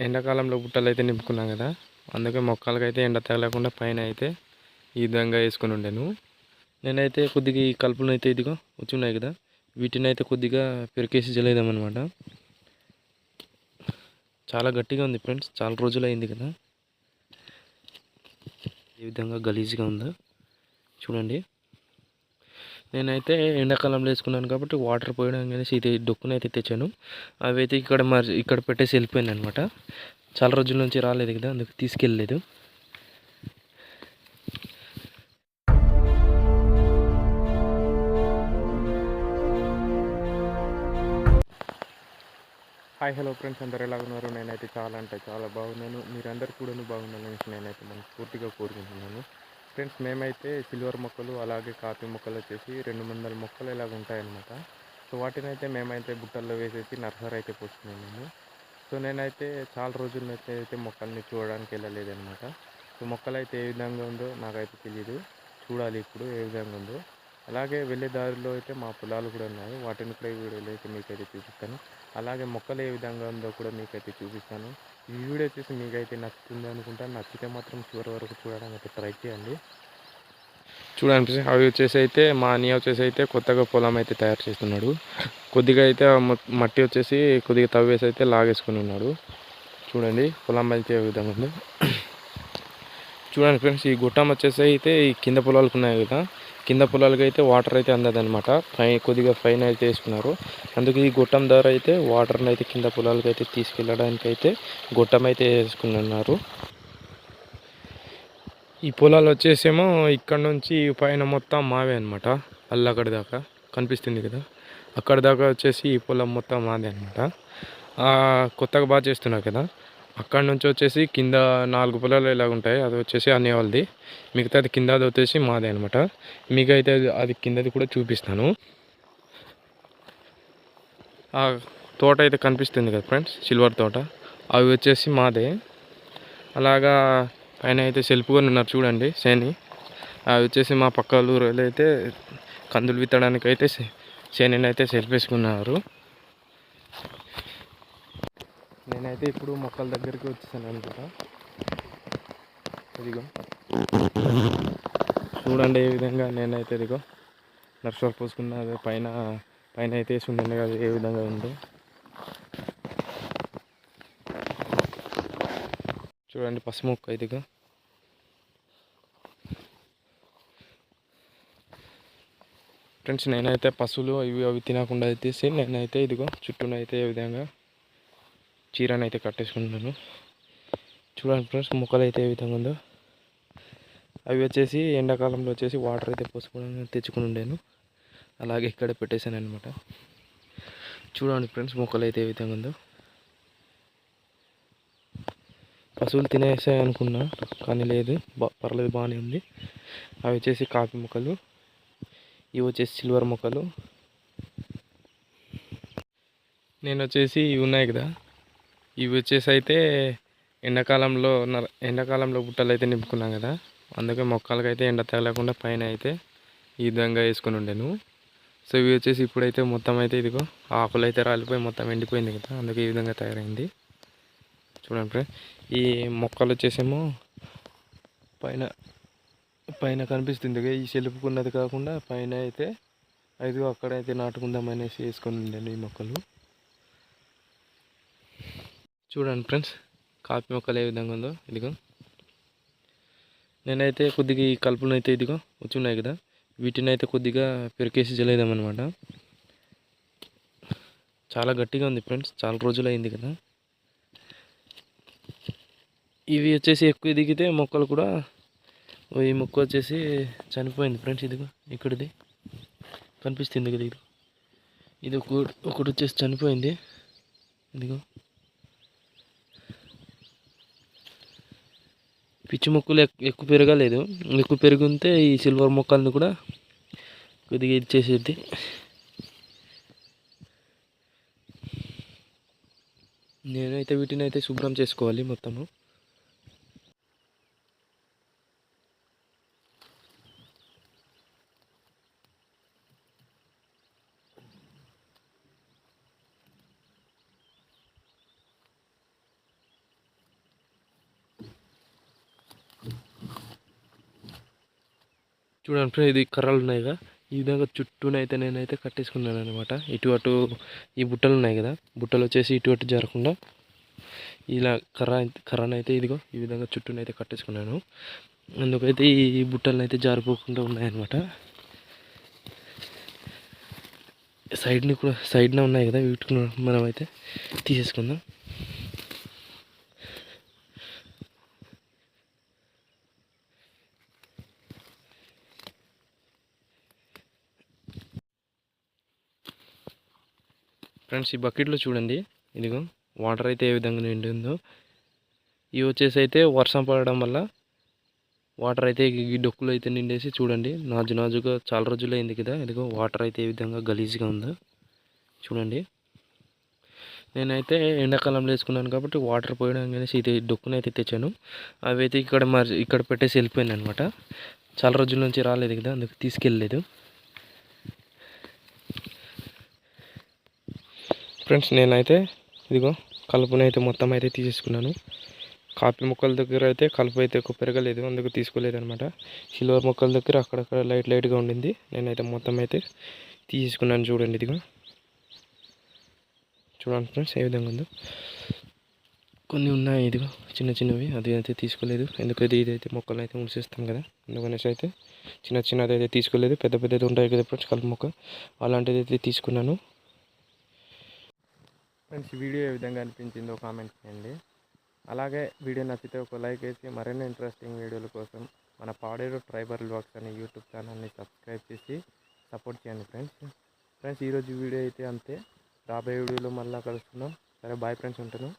ఎండాకాలంలో బుట్టలు అయితే నింపుకున్నాం కదా అందుకే మొక్కలకైతే ఎండ తగలకుండా పైన అయితే ఈ విధంగా వేసుకుని ఉండేను. నేనైతే కొద్దిగా ఈ కలుపులు అయితే ఇదిగో వచ్చి ఉన్నాయి కదా వీటిని అయితే కొద్దిగా పెరికేసి జలేదామన్నమాట చాలా గట్టిగా ఉంది ఫ్రెండ్స్ చాలా రోజులు అయింది కదా. ఈ విధంగా గలీజ్గా ఉందా? చూడండి. నేనైతే ఎండాకాలంలో వేసుకున్నాను కాబట్టి వాటర్ పోయడం అనేసి ఇది డొక్కునైతే తెచ్చాను. అవి అయితే ఇక్కడ మరి ఇక్కడ పెట్టేసి వెళ్ళిపోయింది అనమాట చాలా రోజుల నుంచి రాలేదు కదా అందుకు తీసుకెళ్ళలేదు. హాయ్ హలో ఫ్రెండ్స్ అందరు ఎలా ఉన్నారు? నేనైతే చాలా అంటే చాలా బాగున్నాను. మీరందరూ కూడా బాగున్నారని నేనైతే మనస్ఫూర్తిగా కోరుకుంటున్నాను. ఫ్రెండ్స్ మేమైతే సిల్వర్ మొక్కలు అలాగే కాఫీ మొక్కలు వచ్చేసి రెండు వందల మొక్కలు ఇలాగ ఉంటాయన్నమాట. సో వాటినైతే మేమైతే బుట్టల్లో వేసేసి నర్సరీ అయితే పోస్తున్నాం మేము. సో నేనైతే చాలా రోజుల నుంచి అయితే మొక్కల్ని చూడడానికి వెళ్ళలేదన్నమాట. సో మొక్కలు అయితే ఏ విధంగా ఉందో నాకైతే తెలియదు చూడాలి ఇప్పుడు ఏ విధంగా ఉందో. అలాగే వెళ్ళే దారిలో అయితే మా పొలాలు కూడా ఉన్నాయి. వాటిని కూడా ఈ వీడియోలో అయితే మీకైతే చూపిస్తాను. అలాగే మొక్కలు ఏ విధంగా ఉందో కూడా మీకైతే చూపిస్తాను. ఈ వీడియో వచ్చేసి మీకైతే నచ్చుతుంది అనుకుంటాను నచ్చితే మాత్రం చివరి వరకు చూడడానికి అయితే ట్రై చేయండి. చూడండి అవి వచ్చేసి అయితే మా అన్నయ్య వచ్చేసి అయితే కొత్తగా పొలం అయితే తయారు చేస్తున్నాడు. కొద్దిగా అయితే మట్టి వచ్చేసి కొద్దిగా తవ్వేసి అయితే లాగేసుకుని ఉన్నాడు. చూడండి పొలం అయితే ఏ విధంగా ఉంది. చూడండి ఫ్రెండ్స్ ఈ గుట్టం వచ్చేసి అయితే ఈ కింద పొలాలకు ఉన్నాయి కదా. కింద పొలాలకి అయితే వాటర్ అయితే అందదనమాట పై కొద్దిగా ఫైన్ అయితే వేసుకున్నారు. అందుకే ఈ గొట్టం ద్వారా అయితే వాటర్ని అయితే కింద పొలాలకు అయితే తీసుకెళ్ళడానికి అయితే గొట్టం అయితే వేసుకున్నారు. ఈ పొలాలు వచ్చేసేమో ఇక్కడ నుంచి పైన మొత్తం మావే అనమాట అక్కడ దాకా కనిపిస్తుంది కదా. అక్కడ దాకా వచ్చేసి ఈ పొలం మొత్తం మాదే అనమాట కొత్తగా బాగా చేస్తున్నారు కదా. అక్కడ నుంచి వచ్చేసి కింద నాలుగు పొలాలు ఇలాగ ఉంటాయి. అది వచ్చేసి అనే వాళ్ళది మిగతాది కింద అది వచ్చేసి మాదే అనమాట మీకు అయితే అది- అది కిందది కూడా చూపిస్తాను. ఆ తోట అయితే కనిపిస్తుంది కదా ఫ్రెండ్స్? సిల్వర్ తోట. అవి వచ్చేసి మాదే. అలాగా ఆయన అయితే సెల్ఫ్గా ఉన్నారు చూడండి శని. అవి వచ్చేసి మా పక్క ఊరు అయితే కందులు విత్తడానికి అయితే శనిని అయితే సెల్ఫ్ వేసుకున్నారు నేనైతే ఇప్పుడు మొక్కల దగ్గరికి వచ్చేసాను అనుకుంటా ఇదిగో. చూడండి ఏ విధంగా నేనైతే ఇదిగో నర్సర్ పోసుకున్న అదే పైన పైన అయితే వేసి ఉండండి కదా ఏ విధంగా ఉందో. చూడండి పసుపు మొక్క ఇదిగో. ఫ్రెండ్స్ నేనైతే పశువులు ఇవి అవి తినకుండా అయితే నేనైతే ఇదిగో చుట్టూనైతే ఏ విధంగా చీరను అయితే కట్టేసుకుంటున్నాను. చూడండి ఫ్రెండ్స్ మొక్కలు అయితే ఏ విధంగా ఉందో. అవి వచ్చేసి ఎండాకాలంలో వచ్చేసి వాటర్ అయితే పోసుకోవడానికి తెచ్చుకుని ఉండేను. అలాగే ఇక్కడ పెట్టేశాను అనమాట చూడండి ఫ్రెండ్స్ మొక్కలు అయితే ఏ విధంగా ఉందో. పశువులు తినేసాయి అనుకున్నా కానీ లేదు బా పర్లేదు బాగానే ఉంది. అవి వచ్చేసి కాఫీ మొక్కలు ఇవి వచ్చేసి సిల్వర్ మొక్కలు. నేను వచ్చేసి ఇవి ఉన్నాయి కదా ఇవి వచ్చేసి అయితే ఎండాకాలంలో ఎండాకాలంలో బుట్టలు అయితే నింపుకున్నాం కదా. అందుకే మొక్కలకైతే ఎండ తగలకుండా పైన అయితే ఈ విధంగా వేసుకుని ఉండేను. సో ఇవి వచ్చేసి ఇప్పుడైతే మొత్తం అయితే ఇదిగో ఆకులు అయితే రాలిపోయి మొత్తం ఎండిపోయింది కదా. అందుకే ఈ విధంగా తయారైంది. చూడండి ఫ్రెండ్ ఈ మొక్కలు వచ్చేసేమో పైన పైన కనిపిస్తుంది ఈ చెలుపుకున్నది కాకుండా పైన అయితే అయితే అక్కడైతే నాటుకుందాం అనేసి వేసుకొని ఉండండి ఈ మొక్కలు. చూడండి ఫ్రెండ్స్ కాఫీ మొక్కలు ఏ విధంగా ఉందో ఇదిగో. నేనైతే కొద్దిగా ఈ కలుపులను అయితే ఇదిగో వచ్చి ఉన్నాయి కదా వీటిని అయితే కొద్దిగా పెరికేసి జలేదామన్నమాట చాలా గట్టిగా ఉంది ఫ్రెండ్స్ చాలా రోజులు అయింది కదా. ఇవి వచ్చేసి ఎక్కువ దిగితే మొక్కలు కూడా ఓ ఈ మొక్క వచ్చేసి చనిపోయింది ఫ్రెండ్స్ ఇదిగో ఇక్కడిది. కనిపిస్తుంది కదా ఇది. ఇది ఒక ఒకటి వచ్చేసి చనిపోయింది. ఇదిగో. పిచ్చి మొక్కలు ఎక్- ఎక్కువ పెరగలేదు. ఎక్కువ పెరుగుంటే ఈ సిల్వర్ మొక్కల్ని కూడా కొద్దిగా ఇది చేసేది నేనైతే వీటిని అయితే శుభ్రం చేసుకోవాలి మొత్తము. చూడండి ఇది కర్రలు ఉన్నాయి కదా. ఈ విధంగా చుట్టూనైతే నేనైతే కట్టేసుకున్నాను అనమాట ఇటు అటు ఈ బుట్టలు ఉన్నాయి కదా. బుట్టలు వచ్చేసి ఇటు అటు జరగకుండా ఇలా కర్ర కర్రనైతే ఇదిగో ఈ విధంగా చుట్టూనైతే కట్టేసుకున్నాను. అందుకైతే ఈ బుట్టలను అయితే జారిపోకుండా ఉన్నాయన్నమాట. సైడ్ని కూడా సైడ్న ఉన్నాయి కదా వీటిని మనమైతే తీసేసుకుందాం. ఫ్రెండ్స్ ఈ బకెట్లో చూడండి. ఇదిగో వాటర్ అయితే ఏ విధంగా నిండిందో. ఇవి వచ్చేసి అయితే వర్షం పడడం వల్ల వాటర్ అయితే ఈ డొక్కులు అయితే నిండేసి చూడండి. నాజు నాజుగా చాలా రోజులు అయింది కదా. ఇదిగో వాటర్ అయితే ఏ విధంగా గలీజ్గా ఉందో చూడండి. నేనైతే ఎండాకాలంలో వేసుకున్నాను కాబట్టి వాటర్ పోయడానికి అనేసి ఇది డొక్కునైతే తెచ్చాను. అవి అయితే ఇక్కడ మరి ఇక్కడ పెట్టేసి వెళ్ళిపోయాను అనమాట చాలా రోజుల నుంచి రాలేదు కదా అందుకు తీసుకెళ్ళలేదు. ఫ్రెండ్స్ నేనైతే ఇదిగో కలుపుని అయితే మొత్తం అయితే తీసేసుకున్నాను. కాఫీ మొక్కల దగ్గర అయితే కలుపు అయితే ఎక్కువ పెరగలేదు అందుకు తీసుకోలేదు అనమాట సిల్వర్ మొక్కల దగ్గర అక్కడక్కడ లైట్ లైట్గా ఉండింది. నేనైతే మొత్తం అయితే తీసేసుకున్నాను చూడండి ఇదిగో. చూడండి ఫ్రెండ్స్ ఏ విధంగా ఉందో. కొన్ని ఉన్నాయి ఇదిగో చిన్న చిన్నవి అది అయితే తీసుకోలేదు. ఎందుకైతే ఇదైతే మొక్కలు అయితే ఉంచేస్తాం కదా అందుకనేసి అయితే చిన్న చిన్నది అయితే తీసుకోలేదు. పెద్ద పెద్దది ఉంటాయి కదా ఫ్రెండ్స్ కలుపు మొక్క. అలాంటిది అయితే తీసుకున్నాను. ఫ్రెండ్స్ వీడియో ఏ విధంగా అనిపించిందో కామెంట్ చేయండి. అలాగే వీడియో నచ్చితే ఒక లైక్ వేసి మరిన్ని ఇంట్రెస్టింగ్ వీడియోల కోసం మన పాడేరు ట్రైబల్ వర్క్స్ అనే యూట్యూబ్ ఛానల్ని సబ్స్క్రైబ్ చేసి సపోర్ట్ చేయండి ఫ్రెండ్స్ ఫ్రెండ్స్ ఈరోజు వీడియో అయితే అంతే. రాబోయే వీడియోలో మళ్ళీ కలుస్తున్నాం సరే బాయ్ ఫ్రెండ్స్ ఉంటాను.